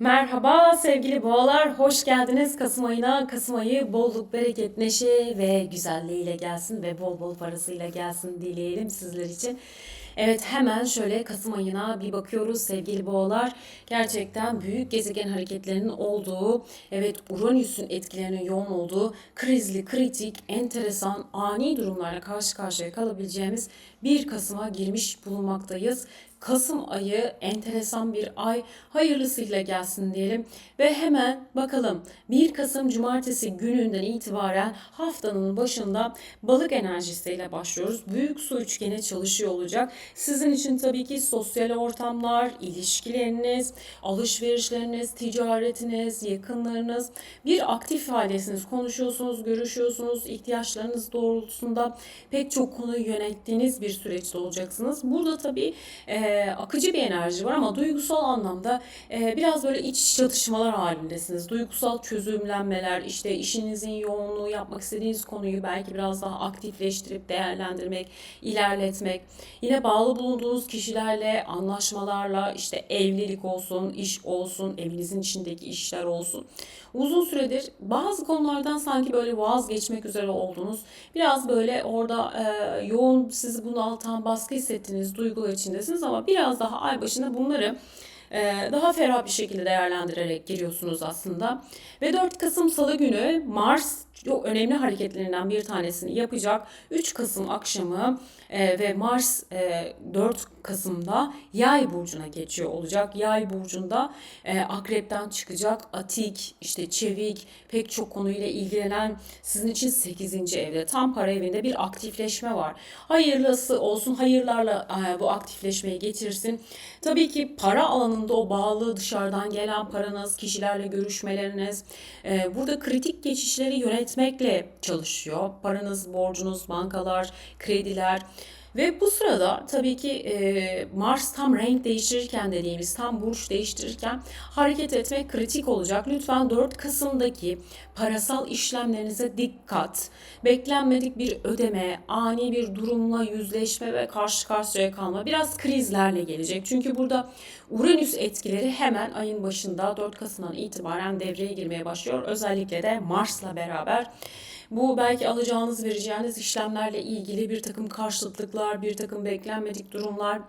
Merhaba sevgili boğalar, hoş geldiniz Kasım ayına. Kasım ayı bolluk, bereket, neşe ve güzelliğiyle gelsin ve bol bol parasıyla gelsin dileyelim sizler için. Evet hemen şöyle Kasım ayına bir bakıyoruz sevgili boğalar. Gerçekten büyük gezegen hareketlerinin olduğu, evet Uranüs'ün etkilerinin yoğun olduğu, krizli, kritik, enteresan, ani durumlarla karşı karşıya kalabileceğimiz 1 Kasım'a girmiş bulunmaktayız. Kasım ayı enteresan bir ay hayırlısıyla gelsin diyelim ve hemen bakalım 1 Kasım Cumartesi gününden itibaren haftanın başında balık enerjisiyle başlıyoruz. Büyük su üçgeni çalışıyor olacak. Sizin için tabii ki sosyal ortamlar, ilişkileriniz, alışverişleriniz, ticaretiniz, yakınlarınız bir aktif haldesiniz. Konuşuyorsunuz, görüşüyorsunuz, ihtiyaçlarınız doğrultusunda pek çok konuyu yönettiğiniz bir süreçte olacaksınız. Burada tabii e, akıcı bir enerji var ama duygusal anlamda e, biraz böyle iç çatışmalar halindesiniz. Duygusal çözümlenmeler, işte işinizin yoğunluğu, yapmak istediğiniz konuyu belki biraz daha aktifleştirip değerlendirmek, ilerletmek. Yine bağlı bulunduğunuz kişilerle, anlaşmalarla, işte evlilik olsun, iş olsun, evinizin içindeki işler olsun. Uzun süredir bazı konulardan sanki böyle vazgeçmek üzere oldunuz. Biraz böyle orada e, yoğun sizi bunaltan, baskı hissettiğiniz duygular içindesiniz ama biraz daha ay başında bunları daha ferah bir şekilde değerlendirerek giriyorsunuz aslında. Ve 4 Kasım Salı günü Mars çok önemli hareketlerinden bir tanesini yapacak. 3 Kasım akşamı e, ve Mars e, 4 Kasım'da Yay burcuna geçiyor olacak. Yay burcunda e, akrepten çıkacak. Atik, işte çevik, pek çok konuyla ilgilenen sizin için 8. evde tam para evinde bir aktifleşme var. Hayırlısı olsun, hayırlarla e, bu aktifleşmeyi getirsin. Tabii ki para alanında o bağlı dışarıdan gelen paranız, kişilerle görüşmeleriniz, e, burada kritik geçişleri yönetmekle çalışıyor. Paranız, borcunuz, bankalar, krediler. Ve bu sırada tabii ki e, Mars tam renk değiştirirken dediğimiz tam burç değiştirirken hareket etmek kritik olacak. Lütfen 4 Kasım'daki parasal işlemlerinize dikkat. Beklenmedik bir ödeme, ani bir durumla yüzleşme ve karşı karşıya kalma biraz krizlerle gelecek. Çünkü burada Uranüs etkileri hemen ayın başında 4 Kasım'dan itibaren devreye girmeye başlıyor. Özellikle de Mars'la beraber. Bu belki alacağınız vereceğiniz işlemlerle ilgili bir takım karşıtlıklar, bir takım beklenmedik durumlar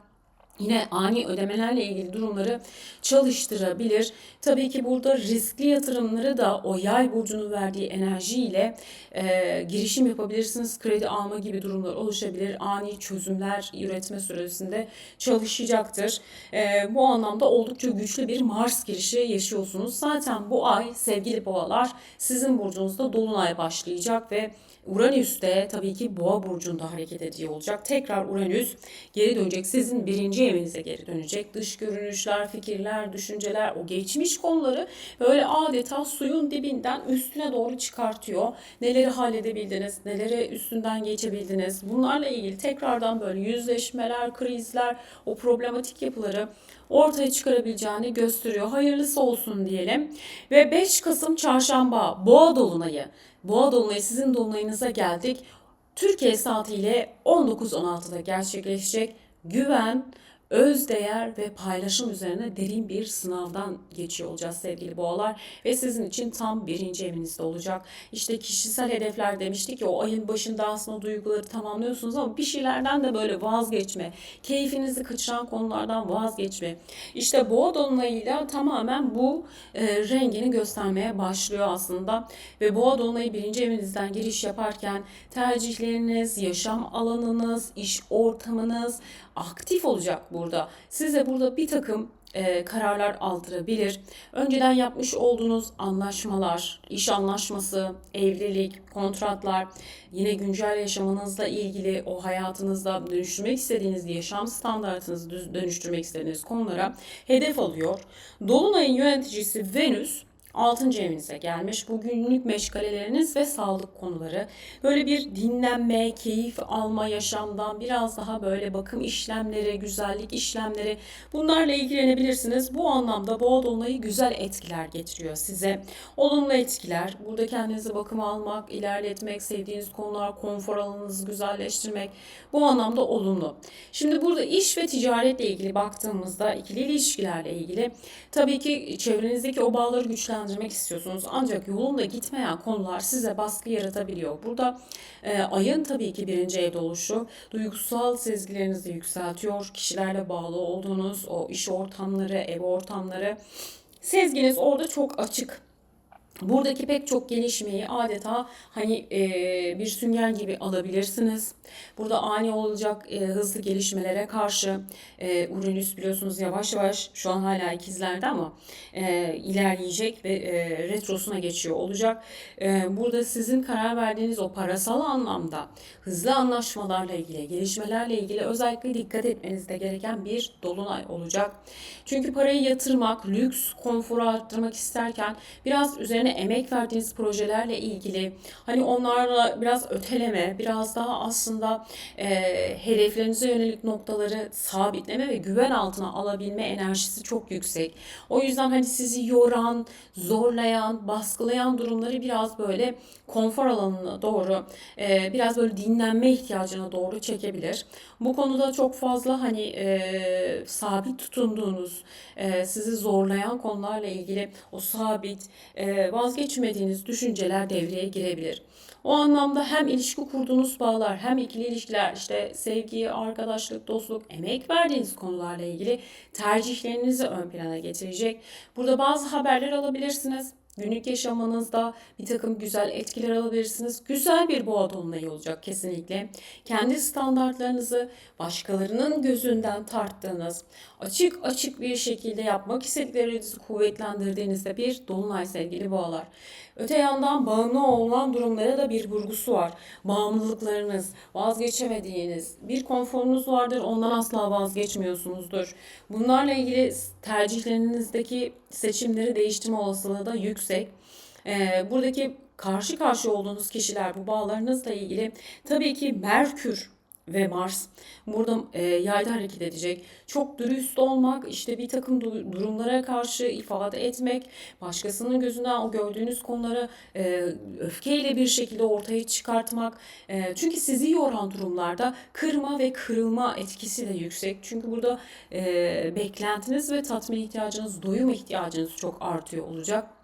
yine ani ödemelerle ilgili durumları çalıştırabilir. Tabii ki burada riskli yatırımları da o yay burcunun verdiği enerjiyle e, girişim yapabilirsiniz. Kredi alma gibi durumlar oluşabilir. Ani çözümler üretme süresinde çalışacaktır. E, bu anlamda oldukça güçlü bir Mars girişi yaşıyorsunuz. Zaten bu ay sevgili boğalar sizin burcunuzda dolunay başlayacak ve Uranüs de tabii ki boğa burcunda hareket ediyor olacak. Tekrar Uranüs geri dönecek. Sizin birinci evinize geri dönecek. Dış görünüşler, fikirler, düşünceler, o geçmiş konuları böyle adeta suyun dibinden üstüne doğru çıkartıyor. Neleri halledebildiniz, neleri üstünden geçebildiniz. Bunlarla ilgili tekrardan böyle yüzleşmeler, krizler, o problematik yapıları ortaya çıkarabileceğini gösteriyor. Hayırlısı olsun diyelim. Ve 5 Kasım Çarşamba Boğa Dolunayı. Boğa Dolunayı sizin dolunayınıza geldik. Türkiye saatiyle 19.16'da gerçekleşecek. Güven, özdeğer ve paylaşım üzerine derin bir sınavdan geçiyor olacağız sevgili boğalar. Ve sizin için tam birinci evinizde olacak. İşte kişisel hedefler demiştik ya o ayın başında aslında duyguları tamamlıyorsunuz ama bir şeylerden de böyle vazgeçme. Keyfinizi kaçıran konulardan vazgeçme. İşte boğa dolunayıyla tamamen bu e, rengini göstermeye başlıyor aslında. Ve boğa dolunayı birinci evinizden giriş yaparken tercihleriniz, yaşam alanınız, iş ortamınız aktif olacak bu burada. Size burada bir takım e, kararlar aldırabilir. Önceden yapmış olduğunuz anlaşmalar, iş anlaşması, evlilik, kontratlar, yine güncel yaşamınızla ilgili o hayatınızda dönüştürmek istediğiniz yaşam standartınızı dönüştürmek istediğiniz konulara hedef alıyor. Dolunayın yöneticisi Venüs 6. evinize gelmiş. Bu günlük meşgaleleriniz ve sağlık konuları. Böyle bir dinlenme, keyif alma yaşamdan biraz daha böyle bakım işlemleri, güzellik işlemleri bunlarla ilgilenebilirsiniz. Bu anlamda boğa dolunayı güzel etkiler getiriyor size. Olumlu etkiler. Burada kendinizi bakıma almak, ilerletmek, sevdiğiniz konular, konfor alanınızı güzelleştirmek bu anlamda olumlu. Şimdi burada iş ve ticaretle ilgili baktığımızda ikili ilişkilerle ilgili tabii ki çevrenizdeki o bağları güçlendirmek istiyorsunuz. Ancak yolunda gitmeyen konular size baskı yaratabiliyor. Burada e, ayın tabii ki birinci evde oluşu duygusal sezgilerinizi yükseltiyor. Kişilerle bağlı olduğunuz o iş ortamları, ev ortamları sezginiz orada çok açık. Buradaki pek çok gelişmeyi adeta hani e, bir sünger gibi alabilirsiniz. Burada ani olacak e, hızlı gelişmelere karşı e, Uranüs biliyorsunuz yavaş yavaş şu an hala ikizlerde ama e, ilerleyecek ve e, retrosuna geçiyor olacak. E, burada sizin karar verdiğiniz o parasal anlamda hızlı anlaşmalarla ilgili, gelişmelerle ilgili özellikle dikkat etmenizde gereken bir dolunay olacak. Çünkü parayı yatırmak, lüks, konforu arttırmak isterken biraz üzerine emek verdiğiniz projelerle ilgili hani onlarla biraz öteleme, biraz daha aslında e, hedeflerinize yönelik noktaları sabitleme ve güven altına alabilme enerjisi çok yüksek. O yüzden hani sizi yoran, zorlayan, baskılayan durumları biraz böyle konfor alanına doğru, e, biraz böyle dinlenme ihtiyacına doğru çekebilir. Bu konuda çok fazla hani e, sabit tutunduğunuz, e, sizi zorlayan konularla ilgili o sabit, e, vazgeçmediğiniz düşünceler devreye girebilir. O anlamda hem ilişki kurduğunuz bağlar hem ikili ilişkiler işte sevgi, arkadaşlık, dostluk, emek verdiğiniz konularla ilgili tercihlerinizi ön plana getirecek. Burada bazı haberler alabilirsiniz. Günlük yaşamınızda bir takım güzel etkiler alabilirsiniz. Güzel bir boğa dolunayı olacak kesinlikle. Kendi standartlarınızı başkalarının gözünden tarttığınız, açık açık bir şekilde yapmak istediklerinizi kuvvetlendirdiğinizde bir dolunay sevgili boğalar. Öte yandan bağımlı olan durumlara da bir vurgusu var. Bağımlılıklarınız, vazgeçemediğiniz bir konforunuz vardır. Ondan asla vazgeçmiyorsunuzdur. Bunlarla ilgili tercihlerinizdeki seçimleri değiştirme olasılığı da yüksek. Ee, buradaki karşı karşı olduğunuz kişiler bu bağlarınızla ilgili tabii ki Merkür ve Mars burada e, yayda hareket edecek. Çok dürüst olmak, işte bir takım du- durumlara karşı ifade etmek, başkasının gözünden o gördüğünüz konuları e, öfkeyle bir şekilde ortaya çıkartmak. E, çünkü sizi yoran durumlarda kırma ve kırılma etkisi de yüksek. Çünkü burada e, beklentiniz ve tatmin ihtiyacınız, doyum ihtiyacınız çok artıyor olacak.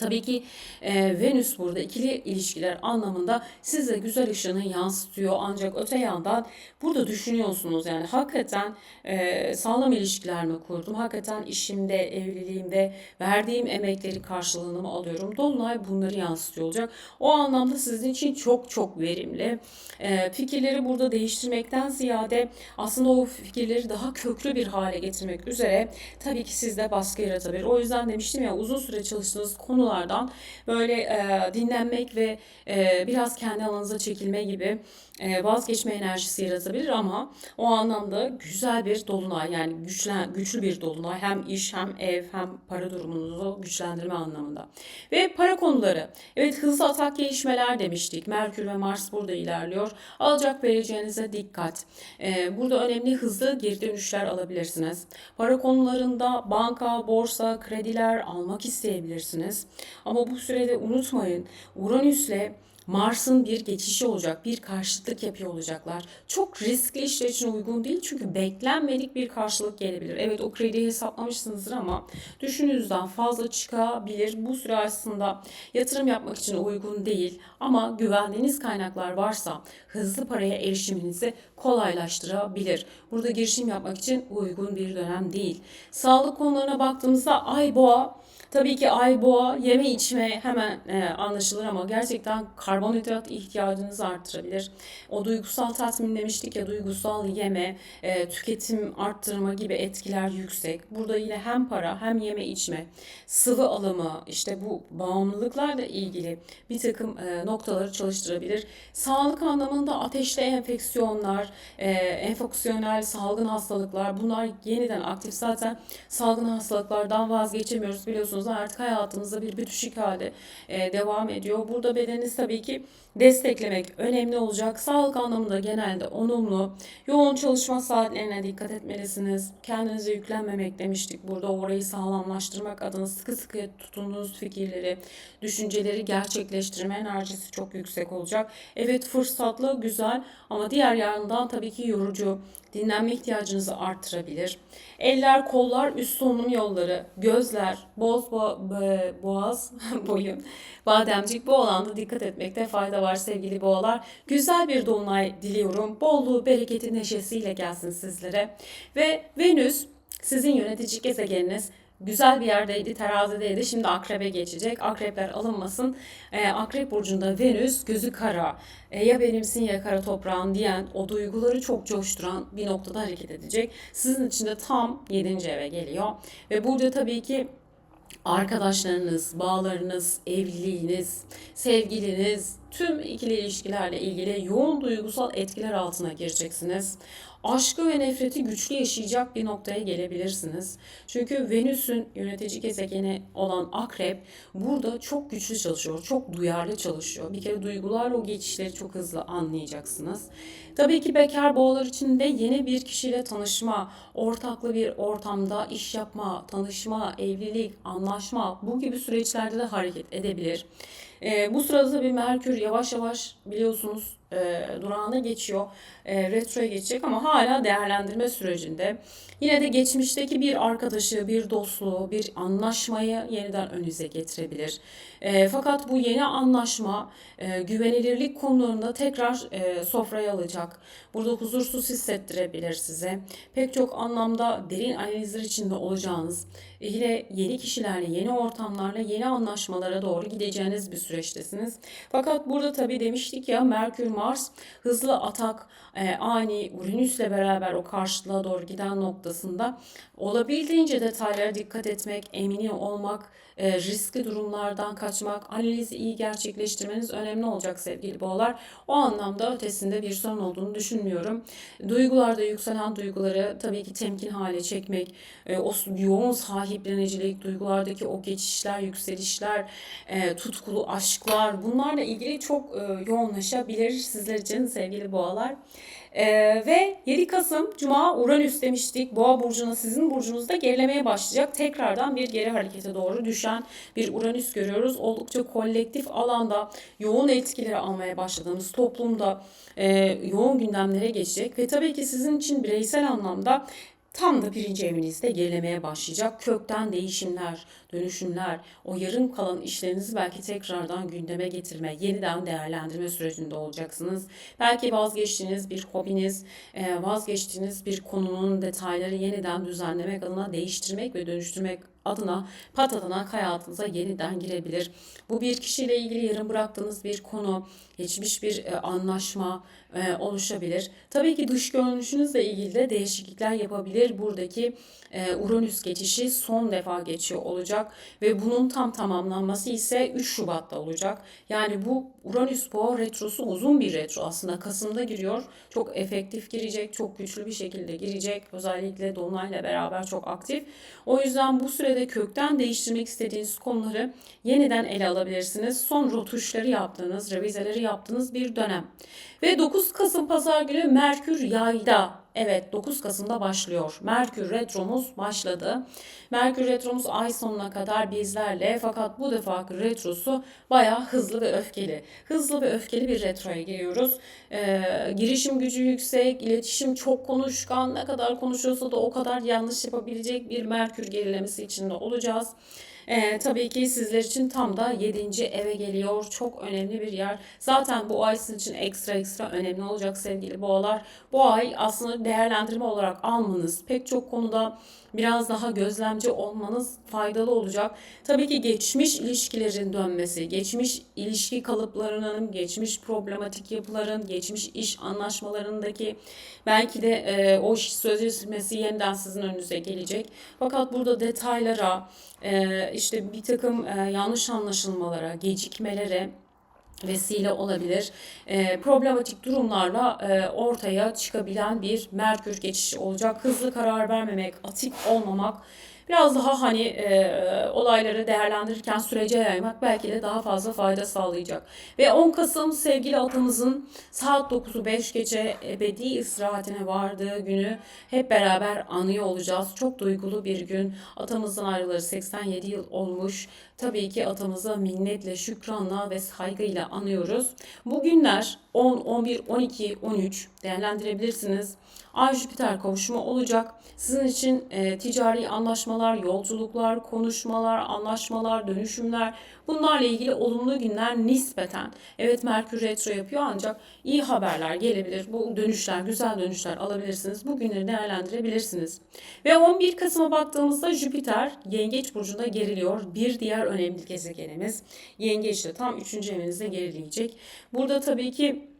Tabii ki e, Venüs burada ikili ilişkiler anlamında size güzel ışığını yansıtıyor. Ancak öte yandan burada düşünüyorsunuz yani hakikaten e, sağlam ilişkiler mi kurdum? Hakikaten işimde, evliliğimde verdiğim emekleri karşılığını mı alıyorum? Dolunay bunları yansıtıyor olacak. O anlamda sizin için çok çok verimli. E, fikirleri burada değiştirmekten ziyade aslında o fikirleri daha köklü bir hale getirmek üzere tabii ki sizde baskı yaratabilir. O yüzden demiştim ya uzun süre çalıştığınız konulardan böyle e, dinlenmek ve e, biraz kendi alanınıza çekilme gibi e, vazgeçme enerjisi yaratabilir ama o anlamda güzel bir dolunay yani güçlen, güçlü bir dolunay hem iş hem ev hem para durumunuzu güçlendirme anlamında. Ve para konuları. Evet hızlı atak gelişmeler demiştik. Merkür ve Mars burada ilerliyor. Alacak vereceğinize dikkat. E, burada önemli hızlı geri dönüşler alabilirsiniz. Para konularında banka, borsa, krediler almak isteyebilirsiniz. Ama bu sürede unutmayın Uranüs'le Mars'ın bir geçişi olacak, bir karşıtlık yapıyor olacaklar. Çok riskli işler için uygun değil çünkü beklenmedik bir karşılık gelebilir. Evet o krediyi hesaplamışsınızdır ama düşündüğünüzden fazla çıkabilir. Bu süre aslında yatırım yapmak için uygun değil ama güvendiğiniz kaynaklar varsa hızlı paraya erişiminizi kolaylaştırabilir. Burada girişim yapmak için uygun bir dönem değil. Sağlık konularına baktığımızda Ay Boğa Tabii ki ay boğa yeme içme hemen e, anlaşılır ama gerçekten karbon karbonhidrat ihtiyacınızı artırabilir. O duygusal tatmin demiştik ya duygusal yeme, e, tüketim arttırma gibi etkiler yüksek. Burada yine hem para hem yeme içme, sıvı alımı, işte bu bağımlılıklarla ilgili bir takım e, noktaları çalıştırabilir. Sağlık anlamında ateşli enfeksiyonlar, e, enfeksiyonel salgın hastalıklar bunlar yeniden aktif. Zaten salgın hastalıklardan vazgeçemiyoruz biliyorsunuz artık hayatımızda bir bitişik hali e, devam ediyor. Burada bedeniniz tabii ki desteklemek önemli olacak. Sağlık anlamında genelde olumlu. Yoğun çalışma saatlerine dikkat etmelisiniz. Kendinize yüklenmemek demiştik. Burada orayı sağlamlaştırmak adına sıkı sıkı tutunduğunuz fikirleri, düşünceleri gerçekleştirme enerjisi çok yüksek olacak. Evet fırsatlı, güzel ama diğer yandan tabii ki yorucu. Dinlenme ihtiyacınızı artırabilir. Eller, kollar, üst solunum yolları, gözler, boz bo- boğaz, boyun, bademcik bu alanda dikkat etmekte fayda var sevgili boğalar. Güzel bir dolunay diliyorum. Bolluğu, bereketi, neşesiyle gelsin sizlere. Ve Venüs sizin yönetici gezegeniniz güzel bir yerdeydi, terazideydi. Şimdi akrebe geçecek. Akrepler alınmasın. Ee, akrep burcunda Venüs gözü kara. E, ya benimsin ya kara toprağın diyen o duyguları çok coşturan bir noktada hareket edecek. Sizin için de tam 7. eve geliyor. Ve burada tabii ki arkadaşlarınız, bağlarınız, evliliğiniz, sevgiliniz, tüm ikili ilişkilerle ilgili yoğun duygusal etkiler altına gireceksiniz. Aşkı ve nefreti güçlü yaşayacak bir noktaya gelebilirsiniz. Çünkü Venüs'ün yönetici gezegeni olan Akrep burada çok güçlü çalışıyor, çok duyarlı çalışıyor. Bir kere duygularla o geçişleri çok hızlı anlayacaksınız. Tabii ki bekar boğalar için de yeni bir kişiyle tanışma, ortaklı bir ortamda iş yapma, tanışma, evlilik, anlaşma bu gibi süreçlerde de hareket edebilir. E, bu sırada tabii Merkür yavaş yavaş biliyorsunuz e, durağına geçiyor. E, retroya geçecek ama hala değerlendirme sürecinde. Yine de geçmişteki bir arkadaşı, bir dostluğu, bir anlaşmayı yeniden önünüze getirebilir. E, fakat bu yeni anlaşma e, güvenilirlik konularında tekrar e, sofraya alacak. Burada huzursuz hissettirebilir size. Pek çok anlamda derin analizler içinde olacağınız, yine yeni kişilerle, yeni ortamlarla, yeni anlaşmalara doğru gideceğiniz bir süreçtesiniz. Fakat burada tabii demiştik ya Merkür Mars hızlı atak, e, ani Uranüs'le beraber o karşılığa doğru giden noktasında olabildiğince detaylara dikkat etmek, emin olmak, e, riskli durumlardan kaçmak, analizi iyi gerçekleştirmeniz önemli olacak sevgili boğalar. O anlamda ötesinde bir sorun olduğunu düşünmüyorum. Duygularda yükselen duyguları tabii ki temkin hale çekmek, e, o yoğun sahiplenicilik, duygulardaki o geçişler, yükselişler, e, tutkulu aşklar bunlarla ilgili çok e, yoğunlaşabilir sizler için sevgili boğalar. Ee, ve 7 Kasım Cuma Uranüs demiştik. Boğa burcuna sizin burcunuzda gerilemeye başlayacak. Tekrardan bir geri harekete doğru düşen bir Uranüs görüyoruz. Oldukça kolektif alanda yoğun etkileri almaya başladığımız toplumda e, yoğun gündemlere geçecek. Ve tabii ki sizin için bireysel anlamda Tam da birinci evinizde gerilemeye başlayacak. Kökten değişimler, dönüşümler, o yarım kalan işlerinizi belki tekrardan gündeme getirme, yeniden değerlendirme sürecinde olacaksınız. Belki vazgeçtiğiniz bir hobiniz, e, vazgeçtiğiniz bir konunun detayları yeniden düzenlemek adına değiştirmek ve dönüştürmek adına patadanak hayatınıza yeniden girebilir. Bu bir kişiyle ilgili yarım bıraktığınız bir konu, geçmiş bir e, anlaşma e, oluşabilir. Tabii ki dış görünüşünüzle ilgili de değişiklikler yapabilir. Buradaki e, Uranüs geçişi son defa geçiyor olacak ve bunun tam tamamlanması ise 3 Şubat'ta olacak. Yani bu Uranüs Boğa retrosu uzun bir retro aslında Kasım'da giriyor. Çok efektif girecek, çok güçlü bir şekilde girecek. Özellikle Dolunay'la beraber çok aktif. O yüzden bu sürede kökten değiştirmek istediğiniz konuları yeniden ele alabilirsiniz. Son rotuşları yaptığınız, revizeleri yaptığınız bir dönem. Ve 9 Kasım Pazar günü Merkür yayda Evet 9 Kasım'da başlıyor. Merkür Retromuz başladı. Merkür Retromuz ay sonuna kadar bizlerle fakat bu defa retrosu bayağı hızlı ve öfkeli. Hızlı ve öfkeli bir retroya giriyoruz. Ee, girişim gücü yüksek, iletişim çok konuşkan. Ne kadar konuşuyorsa da o kadar yanlış yapabilecek bir Merkür gerilemesi içinde olacağız. Ee, tabii ki sizler için tam da 7. eve geliyor. Çok önemli bir yer. Zaten bu ay sizin için ekstra ekstra önemli olacak sevgili boğalar. Bu ay aslında değerlendirme olarak almanız pek çok konuda biraz daha gözlemci olmanız faydalı olacak. Tabii ki geçmiş ilişkilerin dönmesi, geçmiş ilişki kalıplarının, geçmiş problematik yapıların, geçmiş iş anlaşmalarındaki belki de e, o iş sözleşmesi yeniden sizin önünüze gelecek. Fakat burada detaylara, e, işte bir takım e, yanlış anlaşılmalara, gecikmelere vesile olabilir. E, problematik durumlarla e, ortaya çıkabilen bir Merkür geçişi olacak. Hızlı karar vermemek, atik olmamak, biraz daha hani e, olayları değerlendirirken sürece yaymak belki de daha fazla fayda sağlayacak. Ve 10 Kasım sevgili atamızın saat 9'u 5 gece ebedi istirahatine vardığı günü hep beraber anıyor olacağız. Çok duygulu bir gün. Atamızdan ayrılalı 87 yıl olmuş. Tabii ki atamıza minnetle, şükranla ve saygıyla anıyoruz. Bu günler 10, 11, 12, 13 değerlendirebilirsiniz. Ay Jüpiter kavuşumu olacak. Sizin için e, ticari anlaşmalar, yolculuklar, konuşmalar, anlaşmalar, dönüşümler bunlarla ilgili olumlu günler nispeten. Evet Merkür retro yapıyor ancak iyi haberler gelebilir. Bu dönüşler, güzel dönüşler alabilirsiniz. Bu günleri değerlendirebilirsiniz. Ve 11 Kasım'a baktığımızda Jüpiter Yengeç burcunda geriliyor. Bir diğer önemli gezegenimiz Yengeç'te tam 3. evinizde gerileyecek. Burada tabii ki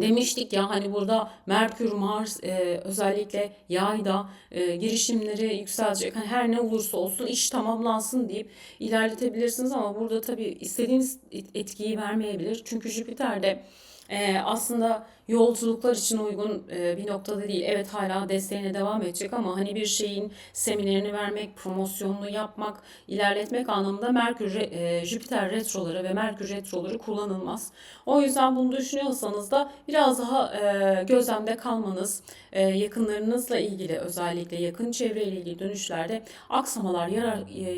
Demiştik ya hani burada Merkür, Mars e, özellikle yayda e, girişimleri yükselecek. Hani her ne olursa olsun iş tamamlansın deyip ilerletebilirsiniz ama burada tabii istediğiniz etkiyi vermeyebilir. Çünkü Jüpiter de e, aslında yolculuklar için uygun e, bir noktada değil. Evet hala desteğine devam edecek ama hani bir şeyin seminerini vermek, promosyonunu yapmak, ilerletmek anlamında Merkür, e, Jüpiter retroları ve Merkür retroları kullanılmaz. O yüzden bunu düşünüyorsanız da biraz daha e, gözlemde kalmanız, e, yakınlarınızla ilgili özellikle yakın çevreyle ilgili dönüşlerde aksamalar,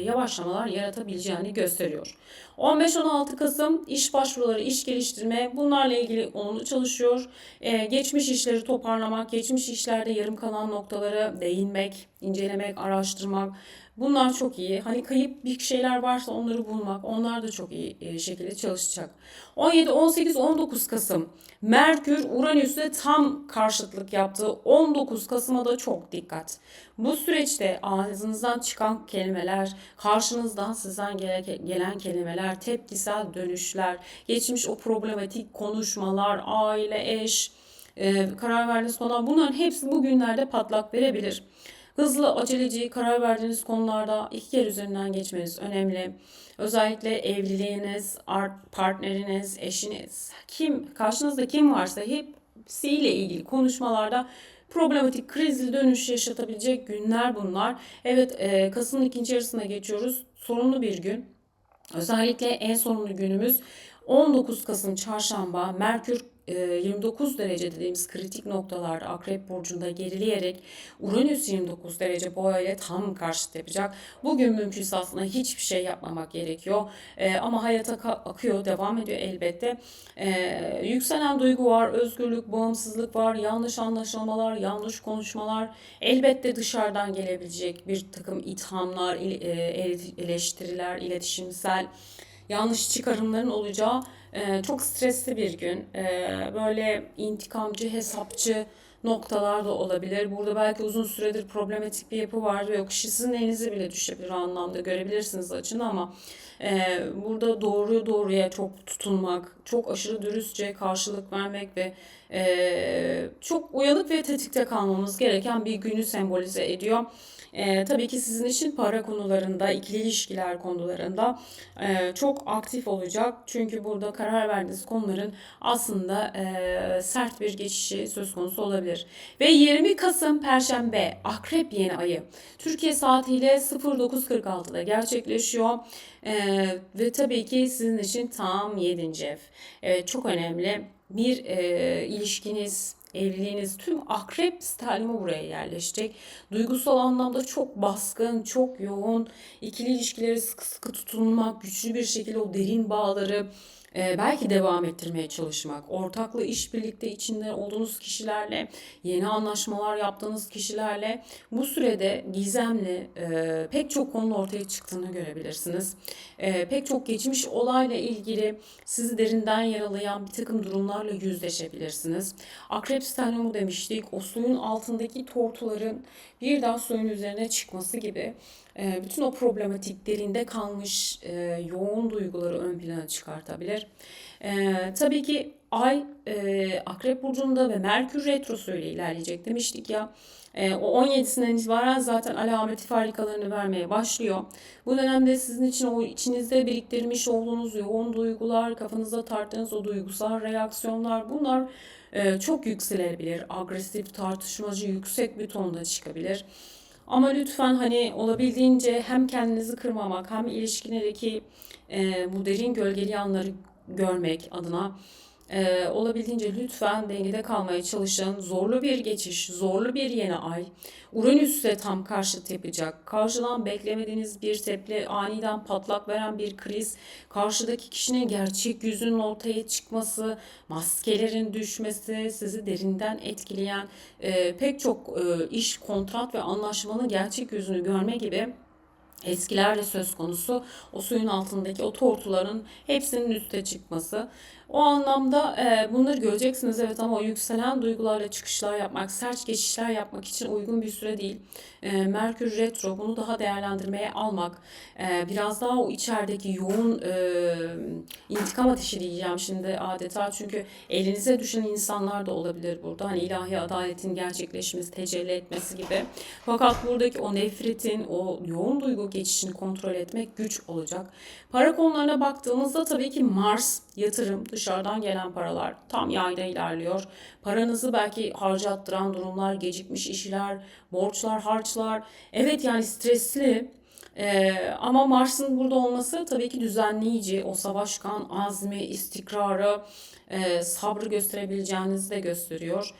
yavaşlamalar yaratabileceğini gösteriyor. 15-16 Kasım iş başvuruları, iş geliştirme bunlarla ilgili olumlu çalışıyor. Ee, geçmiş işleri toparlamak, geçmiş işlerde yarım kalan noktalara değinmek, incelemek, araştırmak bunlar çok iyi. Hani kayıp bir şeyler varsa onları bulmak, onlar da çok iyi e, şekilde çalışacak. 17, 18, 19 Kasım Merkür Uranüs'e tam karşıtlık yaptığı 19 Kasım'a da çok dikkat. Bu süreçte ağzınızdan çıkan kelimeler, karşınızdan sizden gelen kelimeler, tepkisel dönüşler, geçmiş o problematik konuşmalar, aile, eş, e, karar verdiğiniz konular bunların hepsi bu günlerde patlak verebilir. Hızlı, aceleci karar verdiğiniz konularda iki kere üzerinden geçmeniz önemli. Özellikle evliliğiniz, partneriniz, eşiniz, kim karşınızda kim varsa hepsiyle ilgili konuşmalarda problematik krizli dönüş yaşatabilecek günler bunlar. Evet e, Kasım'ın ikinci yarısına geçiyoruz. Sorunlu bir gün. Özellikle en sorunlu günümüz 19 Kasım çarşamba Merkür 29 e, derece dediğimiz kritik noktalarda Akrep Burcu'nda gerileyerek Uranüs 29 derece boğa ile tam karşıt yapacak. Bugün mümkünse aslında hiçbir şey yapmamak gerekiyor. Ee, ama hayata akıyor, devam ediyor elbette. Ee, yükselen duygu var, özgürlük, bağımsızlık var, yanlış anlaşılmalar, yanlış konuşmalar. Elbette dışarıdan gelebilecek bir takım ithamlar, e, eleştiriler, iletişimsel yanlış çıkarımların olacağı e, çok stresli bir gün. E, böyle intikamcı, hesapçı noktalar da olabilir. Burada belki uzun süredir problematik bir yapı var ve o kişi sizin elinize bile düşebilir anlamda görebilirsiniz açın ama e, burada doğruyu doğruya çok tutunmak, çok aşırı dürüstçe karşılık vermek ve e, çok uyanık ve tetikte kalmamız gereken bir günü sembolize ediyor. E, tabii ki sizin için para konularında, ikili ilişkiler konularında e, çok aktif olacak. Çünkü burada karar verdiğiniz konuların aslında e, sert bir geçişi söz konusu olabilir. Ve 20 Kasım Perşembe Akrep yeni ayı Türkiye saatiyle 09.46'da gerçekleşiyor. Ee, ve tabii ki sizin için tam 7. ev. Evet çok önemli. Bir e, ilişkiniz, evliliğiniz tüm akrep stelmi buraya yerleşecek. Duygusal anlamda çok baskın, çok yoğun, ikili ilişkileri sıkı sıkı tutunmak, güçlü bir şekilde o derin bağları e, belki devam ettirmeye çalışmak, ortaklı işbirlikte içinde olduğunuz kişilerle, yeni anlaşmalar yaptığınız kişilerle bu sürede gizemli e, pek çok konunun ortaya çıktığını görebilirsiniz. E, pek çok geçmiş olayla ilgili sizi derinden yaralayan bir takım durumlarla yüzleşebilirsiniz. Akrep stenyomu demiştik. O suyun altındaki tortuların birden suyun üzerine çıkması gibi bütün o problematik derinde kalmış e, yoğun duyguları ön plana çıkartabilir. E, tabii ki Ay e, Akrep Burcu'nda ve Merkür Retrosu ile ilerleyecek demiştik ya. E, o 17'sinden itibaren zaten alameti farikalarını vermeye başlıyor. Bu dönemde sizin için o içinizde biriktirmiş olduğunuz yoğun duygular, kafanızda tarttığınız o duygusal reaksiyonlar bunlar e, çok yükselebilir. Agresif, tartışmacı, yüksek bir tonda çıkabilir. Ama lütfen hani olabildiğince hem kendinizi kırmamak hem ilişkilerdeki e, bu derin gölgeli yanları görmek adına e, olabildiğince lütfen dengede kalmaya çalışın. Zorlu bir geçiş, zorlu bir yeni ay. Uranüs'e tam karşıt yapacak. Karşıdan beklemediğiniz bir tepki, aniden patlak veren bir kriz, karşıdaki kişinin gerçek yüzünün ortaya çıkması, maskelerin düşmesi, sizi derinden etkileyen e, pek çok e, iş, kontrat ve anlaşmanın gerçek yüzünü görme gibi eskilerle söz konusu o suyun altındaki o tortuların hepsinin üste çıkması. O anlamda e, bunları göreceksiniz evet ama o yükselen duygularla çıkışlar yapmak, sert geçişler yapmak için uygun bir süre değil. E, Merkür Retro bunu daha değerlendirmeye almak, e, biraz daha o içerideki yoğun e, intikam ateşi diyeceğim şimdi adeta çünkü elinize düşen insanlar da olabilir burada. Hani ilahi adaletin gerçekleşmesi, tecelli etmesi gibi. Fakat buradaki o nefretin, o yoğun duygu geçişini kontrol etmek güç olacak. Para konularına baktığımızda tabii ki Mars, yatırım, dışarıdan gelen paralar tam yayda ilerliyor. Paranızı belki harcattıran durumlar, gecikmiş işler, borçlar, harçlar. Evet yani stresli ee, ama Mars'ın burada olması tabii ki düzenleyici, o savaşkan azmi, istikrarı, e, sabrı gösterebileceğinizi de gösteriyor.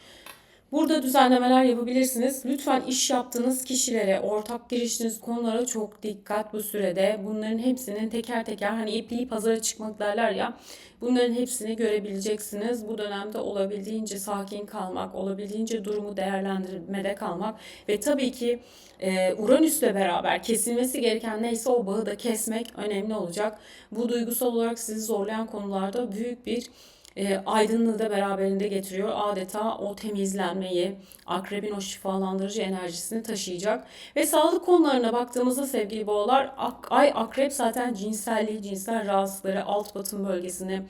Burada düzenlemeler yapabilirsiniz. Lütfen iş yaptığınız kişilere, ortak giriştiğiniz konulara çok dikkat bu sürede. Bunların hepsinin teker teker hani ipliği pazara çıkmak derler ya. Bunların hepsini görebileceksiniz. Bu dönemde olabildiğince sakin kalmak, olabildiğince durumu değerlendirmede kalmak ve tabii ki e, Uranüs'le beraber kesilmesi gereken neyse o bağı da kesmek önemli olacak. Bu duygusal olarak sizi zorlayan konularda büyük bir e, aydınlığı da beraberinde getiriyor. Adeta o temizlenmeyi, akrebin o şifalandırıcı enerjisini taşıyacak. Ve sağlık konularına baktığımızda sevgili boğalar, ak, ay akrep zaten cinselliği, cinsel rahatsızlıkları, alt batın bölgesini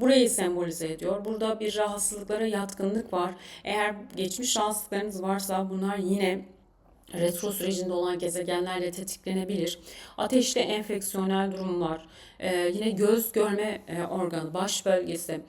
burayı sembolize ediyor. Burada bir rahatsızlıklara yatkınlık var. Eğer geçmiş rahatsızlıklarınız varsa bunlar yine retro sürecinde olan gezegenlerle tetiklenebilir. Ateşli enfeksiyonel durumlar, e, yine göz görme e, organı, baş bölgesi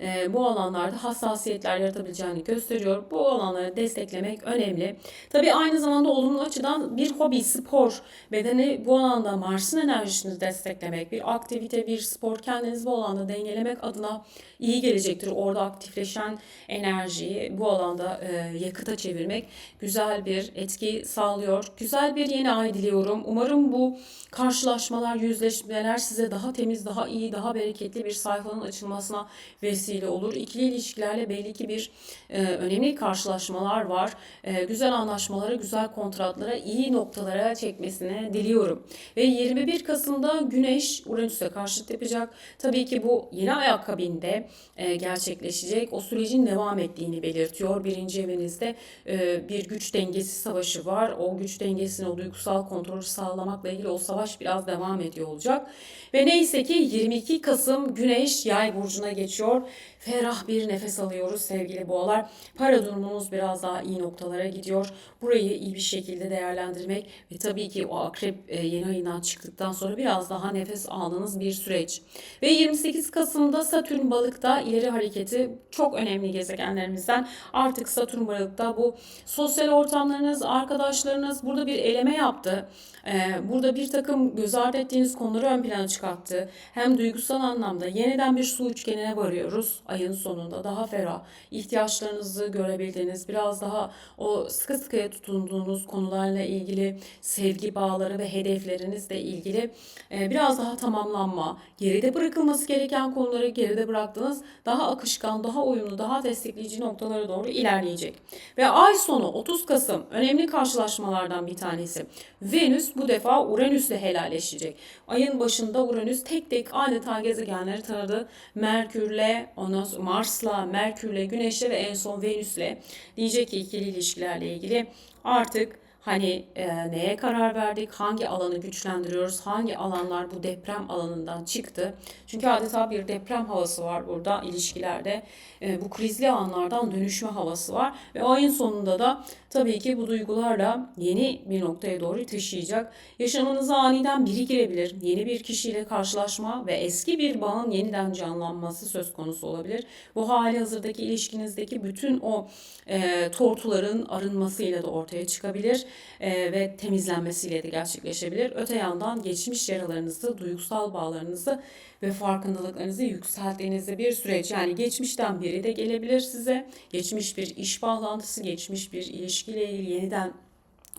e, bu alanlarda hassasiyetler yaratabileceğini gösteriyor. Bu alanları desteklemek önemli. Tabii aynı zamanda olumlu açıdan bir hobi, spor, bedeni bu alanda Mars'ın enerjisini desteklemek, bir aktivite, bir spor kendinizi bu alanda dengelemek adına iyi gelecektir. Orada aktifleşen enerjiyi bu alanda e, yakıta çevirmek güzel bir etki sağlıyor. Güzel bir yeni ay diliyorum. Umarım bu karşılaşmalar, yüzleşmeler size daha temiz, daha iyi, daha bereketli bir sayfanın açılmasına vesile olur. İkili ilişkilerle belli ki bir e, önemli karşılaşmalar var. E, güzel anlaşmalara, güzel kontratlara, iyi noktalara çekmesini diliyorum. Ve 21 Kasım'da Güneş Uranüs'e karşıt yapacak. Tabii ki bu yeni ay akabinde e, gerçekleşecek. O sürecin devam ettiğini belirtiyor. Birinci evinizde e, bir güç dengesi savaşı var. O güç dengesini, o duygusal kontrolü sağlamakla ilgili o savaş biraz devam ediyor olacak. Ve neyse ki 22 Kasım Güneş Yay burcuna geçiyor. Ferah bir nefes alıyoruz sevgili boğalar. Para durumunuz biraz daha iyi noktalara gidiyor. Burayı iyi bir şekilde değerlendirmek ve tabii ki o akrep e, yeni ayından çıktıktan sonra biraz daha nefes aldığınız bir süreç. Ve 28 Kasım'da Satürn balıkta ileri hareketi çok önemli gezegenlerimizden. Artık Satürn balıkta bu sosyal ortamlarınız, arkadaş arkadaşlarınız burada bir eleme yaptı. Ee, burada bir takım göz ardı ettiğiniz konuları ön plana çıkarttı. Hem duygusal anlamda yeniden bir su üçgenine varıyoruz ayın sonunda. Daha ferah, ihtiyaçlarınızı görebildiğiniz, biraz daha o sıkı sıkıya tutunduğunuz konularla ilgili sevgi bağları ve hedeflerinizle ilgili e, biraz daha tamamlanma, geride bırakılması gereken konuları geride bıraktınız. Daha akışkan, daha uyumlu, daha destekleyici noktalara doğru ilerleyecek. Ve ay sonu 30 Kasım önemli karşılaşmalardan bir tanesi. Venüs bu defa Uranüs'le helalleşecek. Ayın başında Uranüs tek tek adeta gezegenleri taradı. Merkür'le, ondan Mars'la, Merkür'le, Güneş'le ve en son Venüs'le. Diyecek ki ikili ilişkilerle ilgili artık Hani e, neye karar verdik, hangi alanı güçlendiriyoruz, hangi alanlar bu deprem alanından çıktı. Çünkü adeta bir deprem havası var burada ilişkilerde. E, bu krizli anlardan dönüşme havası var. Ve ayın sonunda da tabii ki bu duygularla yeni bir noktaya doğru taşıyacak. Yaşamınıza aniden biri girebilir. Yeni bir kişiyle karşılaşma ve eski bir bağın yeniden canlanması söz konusu olabilir. Bu hali hazırdaki ilişkinizdeki bütün o e, tortuların arınmasıyla da ortaya çıkabilir e, ve temizlenmesiyle de gerçekleşebilir. Öte yandan geçmiş yaralarınızı, duygusal bağlarınızı ve farkındalıklarınızı yükselttiğinizde bir süreç. Yani geçmişten biri de gelebilir size. Geçmiş bir iş bağlantısı, geçmiş bir ilişkiyle ilgili yeniden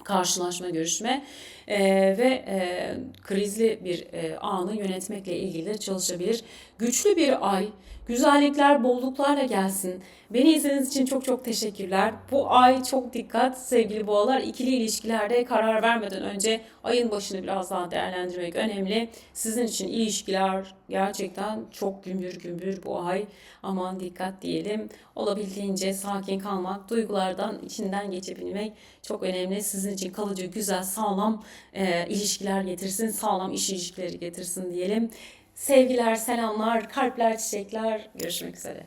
karşılaşma, görüşme e, ve e, krizli bir e, anı yönetmekle ilgili çalışabilir. Güçlü bir ay, güzellikler, bolluklarla gelsin. Beni izlediğiniz için çok çok teşekkürler. Bu ay çok dikkat sevgili boğalar. İkili ilişkilerde karar vermeden önce ayın başını biraz daha değerlendirmek önemli. Sizin için ilişkiler gerçekten çok gümbür gümbür bu ay. Aman dikkat diyelim. Olabildiğince sakin kalmak, duygulardan içinden geçebilmek çok önemli. Sizin için kalıcı, güzel, sağlam e, ilişkiler getirsin, sağlam iş ilişkileri getirsin diyelim. Sevgiler, selamlar, kalpler, çiçekler. Görüşmek üzere.